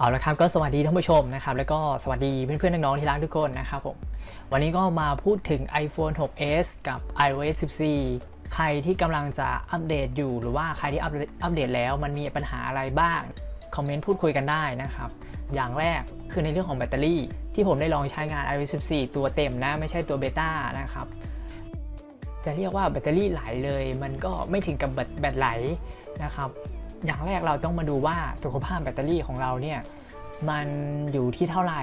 เอาละครับก็สวัสดีท่านผู้ชมนะครับแล้วก็สวัสดีเพื่อนๆน้องๆที่รักทุกคนนะครับผมวันนี้ก็มาพูดถึง iPhone 6s กับ iOS 14 ใครที่กำลังจะอัปเดตอยู่ หรือว่าใครที่อัปเดตอัปเดตแล้วมันมีปัญหาอะไรบ้าง คอมเมนต์พูดคุยกันได้นะครับ อย่างแรกคือในเรื่องของแบตเตอรี่ ที่ผมได้ลองใช้งาน iOS 14 ตัวเต็มนะ ไม่ใช่ตัวเบต้านะครับจะเรียกว่าแบตเตอรี่ไหลเลย มันก็ไม่ถึงกับแบตแบตไหลนะครับ อย่างแรกเราต้องมาดูว่าสุขภาพแบตเตอรี่ของเราเนี่ยมันอยู่ที่เท่าไหร่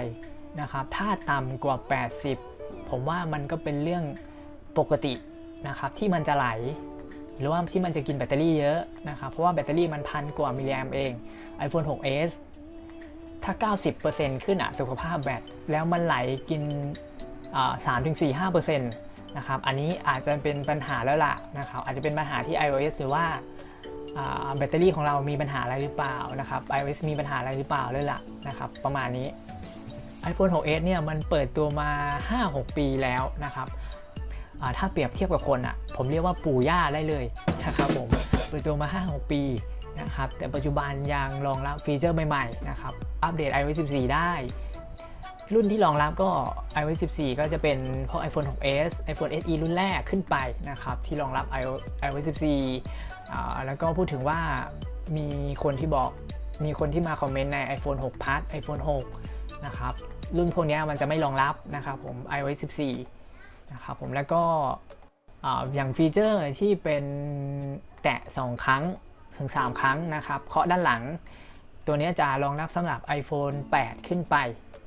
นะครับ ถ้าต่ำกว่า 80 ผมว่ามันก็เป็นเรื่องปกตินะครับที่มันจะไหล หรือว่าที่มันจะกินแบตเตอรี่เยอะนะครับ เพราะว่าแบตเตอรี่มันพันกว่ามิลลิแอมเอง iPhone 6s ถ้า 90%ขึ้นอะสุขภาพแบตแล้วมันไหลกินสามถึงสี่ห้าเปอร์เซ็นต์นะครับ อันนี้อาจจะเป็นปัญหาแล้วล่ะนะครับ อาจจะเป็นปัญหาที่ iOS หรือว่า แบตเตอรี่ของเรามีปัญหาอะไรหรือเปล่านะครับ iOS มีปัญหาอะไรหรือเปล่าเลยล่ะนะครับประมาณนี้ iPhone 6s เนี่ยมันเปิดตัวมา 5-6 ปีแล้วนะครับถ้าเปรียบเทียบกับคนอะผมเรียกว่าปู่ย่าได้เลยนะครับผมเปิดตัวมา 5-6 ปีนะครับแต่ปัจจุบันยังรองรับฟีเจอร์ใหม่ๆนะครับอัปเดต iOS 14 ได้ รุ่นที่รองรับก็ iOS 14 ก็จะเป็นพวก iPhone 6s iPhone SE รุ่นแรกขึ้นไปนะครับ ที่รองรับ iOS 14 แล้วก็พูดถึงว่ามีคนที่บอกมีคนที่มาคอมเมนต์ใน iPhone 6 Plus iPhone 6 นะครับ รุ่นพวกนี้มันจะไม่รองรับนะครับผม iOS 14 นะครับผมแล้วก็อย่างฟีเจอร์ที่เป็นแตะ 2 ครั้งถึง 3 ครั้งนะครับเคาะด้านหลัง ตัวนี้จะรองรับสำหรับ iPhone 8 ขึ้นไป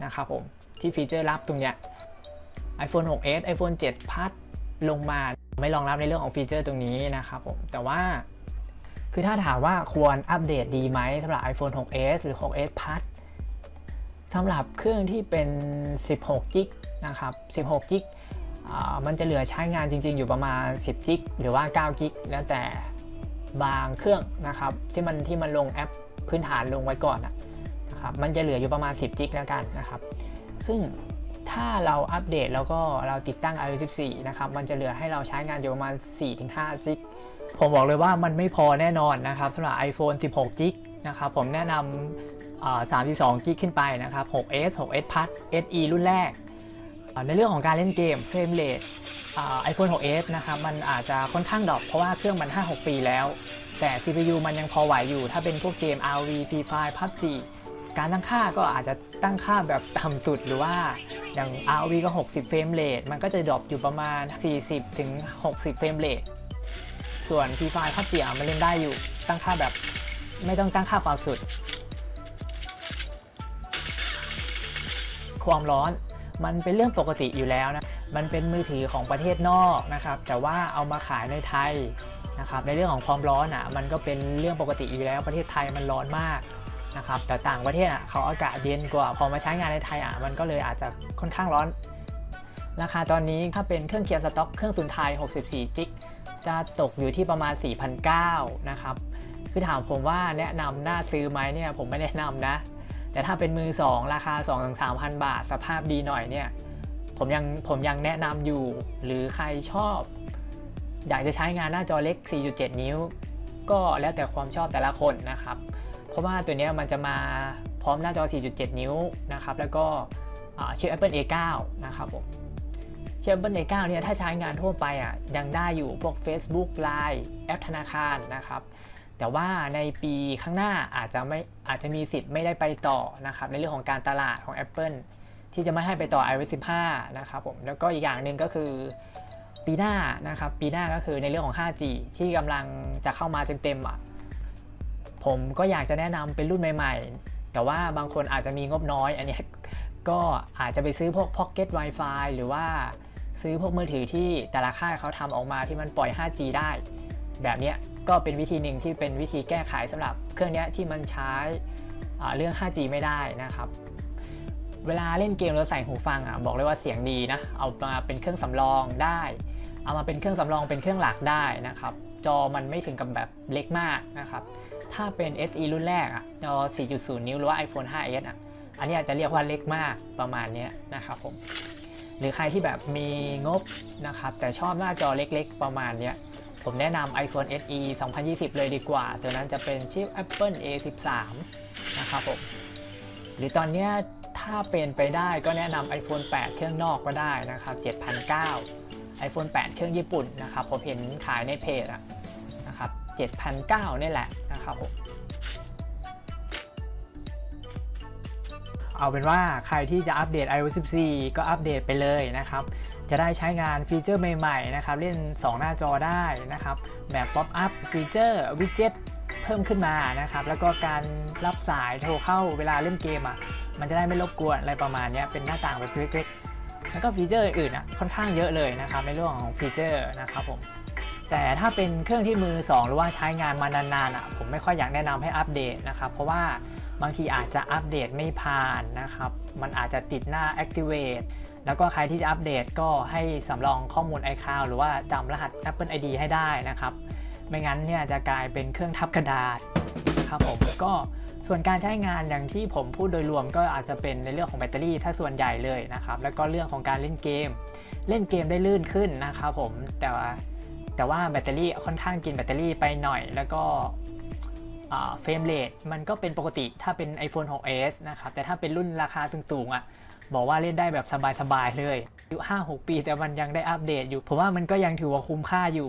นะครับผม ที่ฟีเจอร์รับตรงเนี้ย iPhone 6s iPhone 7 Plus ลงมาไม่รองรับในเรื่องของฟีเจอร์ตรงนี้นะครับผมแต่ว่าคือถ้าถามว่าควรอัปเดตดีไหมสำหรับ iPhone 6s หรือ 6s Plus สำหรับเครื่องที่เป็น 16 g b นะครับ16 g b มันจะเหลือใช้งานจริง ๆ อยู่ประมาณ 10 g b หรือว่า9 g b แล้วแต่บางเครื่องนะครับ ที่มันที่มันลงแอปพื้นฐานลงไว้ก่อนอะ นะครับมันจะเหลืออยู่ประมาณ 10 g b แล้วกันนะครับซึ่งถ้าเราอัปเดตแล้วก็เราติดตั้ง iOS 14 นะครับ มันจะเหลือให้เราใช้งานอยู่ประมาณ 4-5 g b ผมบอกเลยว่ามันไม่พอแน่นอนนะครับสำหรับ iPhone 16 g b นะครับ ผมแนะนำ32 g b ขึ้นไปนะครับ 6s 6s Plus SE รุ่นแรก ในเรื่องของการเล่นเกมเฟรมเรทไอโฟน 6s นะครับ มันอาจจะค่อนข้างดรอปเพราะว่าเครื่องมัน 5-6 ปีแล้ว แต่ CPU มันยังพอไหวอยู่ ถ้าเป็นพวกเกม RV Free Fire PUBG การตั้งค่าก็อาจจะตั้งค่าแบบต่ำสุดหรือว่าอย่าง ROV ก็ 60 เฟรมเรทมันก็จะดรอปอยู่ประมาณ 40ถึง60 เฟรมเรทส่วน Free Fire พับเจียมันเล่นได้อยู่ตั้งค่าแบบไม่ต้องตั้งค่าความสุด ความร้อนมันเป็นเรื่องปกติอยู่แล้วนะ มันเป็นมือถือของประเทศนอกนะครับ แต่ว่าเอามาขายในไทยนะครับ ในเรื่องของความร้อนอะ มันก็เป็นเรื่องปกติอยู่แล้ว ประเทศไทยมันร้อนมาก นะครับแต่ต่างประเทศอะเขาอากาศเย็นกว่า พอมาใช้งานในไทยอะมันก็เลยอาจจะค่อนข้างร้อน ราคาตอนนี้ถ้าเป็นเครื่องเคลียร์สต็อกเครื่องศูนย์ไทย64จิกจะตกอยู่ที่ประมาณ 4,900นะครับคือถามผมว่าแนะนำน่าซื้อไหมเนี่ยผมไม่แนะนำนะ แต่ถ้าเป็นมือ 2 ราคา 2-3,000 บาท สภาพดีหน่อยเนี่ยผมยังผมยังแนะนำอยู่ หรือใครชอบ อยากจะใช้งานหน้าจอเล็ก 4.7 นิ้ว ก็แล้วแต่ความชอบแต่ละคนนะครับ เพราะว่าตัวนี้มันจะมาพร้อมหน้าจอ 4.7 นิ้วนะครับ แล้วก็ชิป Apple A9 นะครับผมชิป Apple A9 เนี่ยถ้าใช้งานทั่วไปอะยังได้อยู่พวก Facebook Line แอปธนาคารนะครับแต่ว่าในปีข้างหน้าอาจจะไม่อาจจะมีสิทธิ์ไม่ได้ไปต่อนะครับในเรื่องของการตลาดของ Apple ที่จะไม่ให้ไปต่อ iOS 15 นะครับผมแล้วก็อีกอย่างหนึ่งก็คือปีหน้านะครับปีหน้าก็คือในเรื่องของ 5G ที่กำลังจะเข้ามาเต็มๆอะ ผมก็อยากจะแนะนำเป็นรุ่นใหม่ๆ แต่ว่าบางคนอาจจะมีงบน้อย อันนี้ก็อาจจะไปซื้อพวก Pocket Wi-Fi หรือว่าซื้อพวกมือถือที่แต่ละค่ายเขาทำออกมาที่มันปล่อย 5G ได้ แบบนี้ก็เป็นวิธีหนึ่งที่เป็นวิธีแก้ไขสำหรับเครื่องนี้ที่มันใช้เรื่อง 5G ไม่ได้นะครับ เวลาเล่นเกมแล้วใส่หูฟังอะบอกเลยว่าเสียงดีนะ เอามาเป็นเครื่องสำรองได้ เอามาเป็นเครื่องสำรองเป็นเครื่องหลักได้นะครับ จอมันไม่ถึงกับแบบเล็กมากนะครับ ถ้าเป็น SE รุ่นแรกอะจอ 4.0 นิ้วหรือว่า iPhone 5s อะอันนี้อาจจะเรียกว่าเล็กมากประมาณนี้นะครับผม หรือใครที่แบบมีงบนะครับ แต่ชอบหน้าจอเล็กๆ ประมาณนี้ผมแนะนำ iPhone SE 2020 เลยดีกว่า ตัวนั้นจะเป็นชิป Apple A13 นะครับผม หรือตอนนี้ถ้าเป็นไปได้ก็แนะนำ iPhone 8 เครื่องนอกก็ได้นะครับ 7,900 iPhone 8 เครื่องญี่ปุ่นนะครับผมเห็นขายในเพจอะนะครับ7,900นี่แหละนะครับผมเอาเป็นว่าใครที่จะอัปเดต iOS 14 ก็อัปเดตไปเลยนะครับ จะได้ใช้งานฟีเจอร์ใหม่ๆนะครับ เล่น 2 หน้าจอได้นะครับ แบบ Pop Up ฟีเจอร์วิดเจ็ตเพิ่มขึ้นมานะครับ แล้วก็การรับสายโทรเข้าเวลาเล่นเกมอะ มันจะได้ไม่รบกวนอะไรประมาณเนี้ยเป็นหน้าต่างแบบเล็กๆ แล้วก็ฟีเจอร์อื่นๆอะค่อนข้างเยอะเลยนะครับในเรื่องของฟีเจอร์นะครับผมแต่ถ้าเป็นเครื่องที่มือ 2 หรือว่าใช้งานมานานๆอะผมไม่ค่อยอยากแนะนำให้อัปเดตนะครับเพราะว่าบางทีอาจจะอัปเดตไม่ผ่านนะครับมันอาจจะติดหน้า activate แล้วก็ใครที่จะอัปเดตก็ให้สำรองข้อมูล iCloud หรือว่าจำรหัส Apple ID ให้ได้นะครับ ไม่งั้นเนี่ยจะกลายเป็นเครื่องทับกระดาษนะครับผมก็ ส่วนการใช้งานอย่างที่ผมพูดโดยรวมก็อาจจะเป็นในเรื่องของแบตเตอรี่ถ้าส่วนใหญ่เลยนะครับ แล้วก็เรื่องของการเล่นเกม เล่นเกมได้ลื่นขึ้นนะครับผมแต่ว่าแต่ว่าแบตเตอรี่ค่อนข้างกินแบตเตอรี่ไปหน่อย แล้วก็เฟรมเรทมันก็เป็นปกติถ้าเป็น iPhone 6s นะครับแต่ถ้าเป็นรุ่นราคาสูงๆอะบอกว่าเล่นได้แบบสบายๆเลยอายุ5-6 ปีแต่มันยังได้อัปเดตอยู่ ผมว่ามันก็ยังถือว่าคุ้มค่าอยู่